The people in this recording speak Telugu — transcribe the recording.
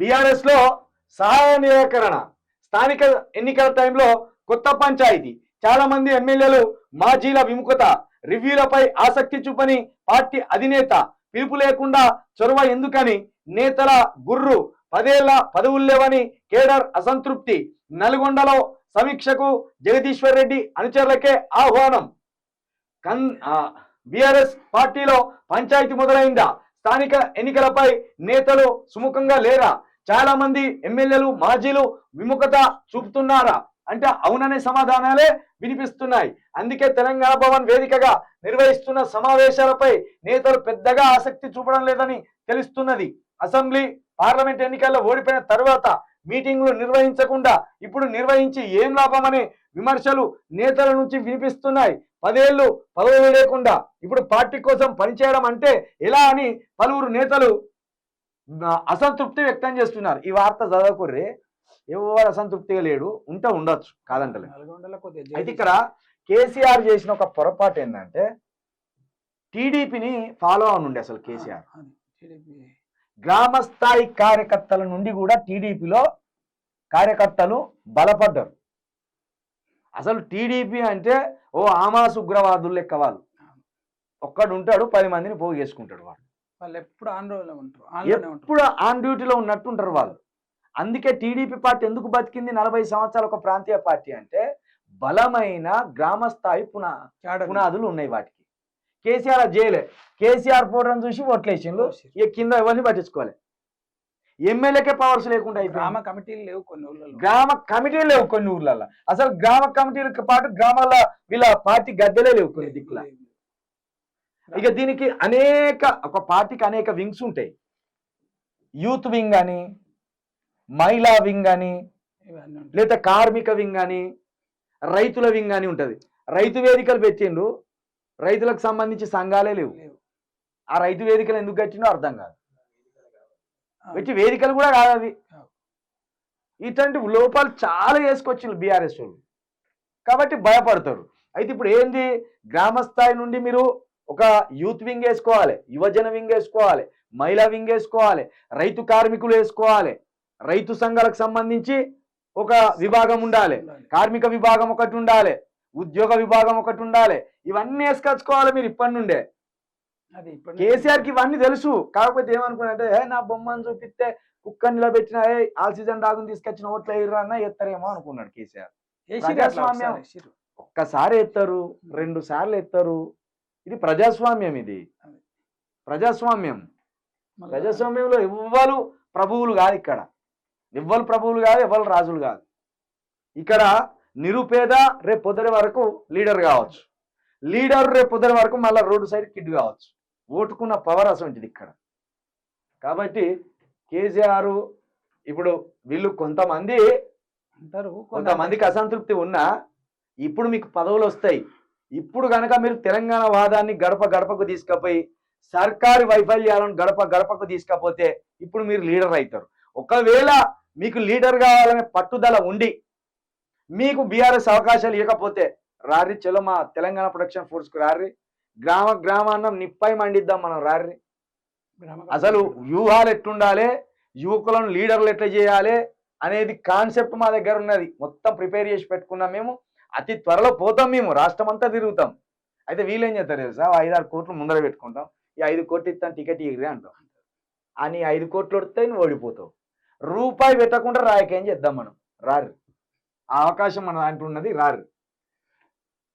బీఆర్ఎస్లో సహాయ నిరాకరణ స్థానిక ఎన్నికల టైంలో కొత్త పంచాయతీ. చాలా మంది ఎమ్మెల్యేలు మాజీల విముఖత రివ్యూలపై ఆసక్తి చూపని పార్టీ అధినేత. పిలుపు లేకుండా చొరవ ఎందుకని నేతల గుర్రు పదేళ్ళ పదవులు లేవని కేడర్ అసంతృప్తి. నల్గొండలో సమీక్షకు జగదీశ్వర్ రెడ్డి అనుచరులకే ఆహ్వానం. కన్ బీఆర్ఎస్ పార్టీలో పంచాయతీ మొదలైందా? స్థానిక ఎన్నికలపై నేతలు సుముఖంగా లేరా? చాలా మంది ఎమ్మెల్యేలు మాజీలు విముఖత చూపుతున్నారా? అంటే అవుననే సమాధానాలే వినిపిస్తున్నాయి. అందుకే తెలంగాణ భవన్ వేదికగా నిర్వహిస్తున్న సమావేశాలపై నేతలు పెద్దగా ఆసక్తి చూపడం లేదని తెలుస్తున్నది. అసెంబ్లీ పార్లమెంట్ ఎన్నికల్లో ఓడిపోయిన తర్వాత మీటింగ్లు నిర్వహించకుండా ఇప్పుడు నిర్వహించి ఏం లాభమనే విమర్శలు నేతల నుంచి వినిపిస్తున్నాయి. పదేళ్ళు పదవులు లేకుండా ఇప్పుడు పార్టీ కోసం పనిచేయడం అంటే ఎలా అని పలువురు నేతలు అసంతృప్తి వ్యక్తం చేస్తున్నారు. ఈ వార్త చదవకుర్రే ఎవరు అసంతృప్తిగా లేడు ఉంటే ఉండొచ్చు కాదంటలే. అయితే ఇక్కడ కేసీఆర్ చేసిన ఒక పొరపాటు ఏంటంటే టీడీపీని ఫాలో ఉండే అసలు కేసీఆర్. అది TDP. గ్రామ స్థాయి కార్యకర్తల నుండి కూడా టీడీపీలో కార్యకర్తలు బలపడ్డారు. అసలు టీడీపీ అంటే ఓ ఆమాస్ ఉగ్రవాదులు లెక్క వాళ్ళు. ఒక్కడు ఉంటాడు పది మందిని పోగు చేసుకుంటాడు వాడు. వాళ్ళు ఎప్పుడు ఆన్ ఉంటారు ఎప్పుడు ఆన్ డ్యూటీలో ఉన్నట్టు ఉంటారు వాళ్ళు. అందుకే టీడీపీ పార్టీ ఎందుకు బతికింది నలభై సంవత్సరాల ఒక ప్రాంతీయ పార్టీ అంటే బలమైన గ్రామ స్థాయి పునా పునాదులు ఉన్నాయి వాటికి. కేసీఆర్ చేయలే కేసీఆర్ ఫోటోని చూసి ఓట్లేసిండు. ఇక కింద ఎవరిని పట్టించుకోవాలి ఎమ్మెల్యేకే పవర్స్ లేకుండా గ్రామ కమిటీలు లేవు కొన్ని ఊళ్ళలో గ్రామ కమిటీలు లేవు కొన్ని ఊర్లలో. అసలు గ్రామ కమిటీలతో పాటు గ్రామాల వీళ్ళ పార్టీ గద్దెలే లేవు కొన్ని దిక్కుల. ఇక దీనికి అనేక ఒక పార్టీకి అనేక వింగ్స్ ఉంటాయి. యూత్ వింగ్ అని మహిళా వింగ్ అని. లేదా కార్మిక వింగ్ అని రైతుల వింగ్ అని ఉంటది. రైతు వేదికలు పెట్టిండు రైతులకు సంబంధించి సంఘాలే లేవు. లేవు. ఆ రైతు వేదికలు ఎందుకు కట్టిండో అర్థం కాదు. పెట్టి వేదికలు కూడా కాదు అవి. ఇట్లాంటి లోపాలు చాలా వేసుకొచ్చిండ్రు బీఆర్ఎస్ వాళ్ళు. కాబట్టి భయపడతారు. అయితే ఇప్పుడు ఏంది? గ్రామ స్థాయి నుండి మీరు ఒక యూత్ వింగ్ వేసుకోవాలి యువజన వింగ్ వేసుకోవాలి మహిళా వింగ్ వేసుకోవాలి రైతు కార్మికులు వేసుకోవాలి రైతు సంఘాలకు సంబంధించి ఒక విభాగం ఉండాలి. కార్మిక విభాగం ఒకటి ఉండాలి ఉద్యోగ విభాగం ఒకటి ఉండాలి. ఇవన్నీ వేసుకొచ్చుకోవాలి మీరు ఇప్పటి నుండే. కేసీఆర్కి ఇవన్నీ తెలుసు. కాకపోతే ఏమనుకున్నాడంటే "ఏ, నా బొమ్మను చూపిస్తే కుక్క నిలబెట్టిన ఏ ఆక్సిజన్ డాగుని తీసుకొచ్చిన ఓట్లు వేయరు అన్న ఎత్తారేమో అనుకున్నాడు కేసీఆర్. ప్రజాస్వామ్యం. ఒక్కసారి ఎత్తారు రెండు సార్లు ఎత్తారు. ఇది ప్రజాస్వామ్యం ఇది. ప్రజాస్వామ్యం. ప్రజాస్వామ్యంలో ఎవ్వరు ప్రభువులు కాదు ఇక్కడ. ఎవ్వరు ప్రభువులు కాదు ఎవ్వరు రాజులు కాదు. ఇక్కడ నిరుపేద రేపు పొద్దున వరకు లీడర్ కావచ్చు. లీడర్ రేపు పొద్దున వరకు మళ్ళీ రోడ్డు సైడ్ కిడ్ కావచ్చు. ఓటుకున్న పవర్ అసంటిది ఇక్కడ. కాబట్టి కేసీఆర్ ఇప్పుడు వీళ్ళు కొంతమంది అంటారు కొంతమందికి అసంతృప్తి ఉన్నా ఇప్పుడు మీకు పదవులు వస్తాయి. ఇప్పుడు కనుక మీరు తెలంగాణ వాదాన్ని గడప గడపకు తీసుకపోయి సర్కారు వైఫల్యాలను గడప గడపకు తీసుకపోతే ఇప్పుడు మీరు లీడర్ అవుతారు ఒకవేళ మీకు లీడర్ కావాలనే పట్టుదల ఉండి మీకు బీఆర్ఎస్ అవకాశాలు ఇవ్వకపోతే రారి చలో మా తెలంగాణ ప్రొడక్షన్ ఫోర్స్కి రారి గ్రామ గ్రామాన్నం నిప్పై మండిద్దాం మనం రారి అసలు వ్యూహాలు ఎట్లుండాలి యువకులను లీడర్లు ఎట్లా చేయాలి? అనేది కాన్సెప్ట్ మా దగ్గర ఉన్నది. మొత్తం ప్రిపేర్ చేసి పెట్టుకున్నాం మేము. అతి త్వరలో పోతాం మేము. రాష్ట్రం అంతా తిరుగుతాం. అయితే వీళ్ళేం చేస్తారు తెలుసా? ఐదారు కోట్లు ముందర పెట్టుకుంటాం. ఈ ఐదు కోట్లు ఇస్తాను టికెట్ ఇగిరి అంటాం. అని ఐదు కోట్లు వస్తే నువ్వు ఓడిపోతావు. రూపాయి పెట్టకుండా రాయకేం చేద్దాం మనం? రారు ఆ అవకాశం మన దాంట్లో ఉన్నది. రారు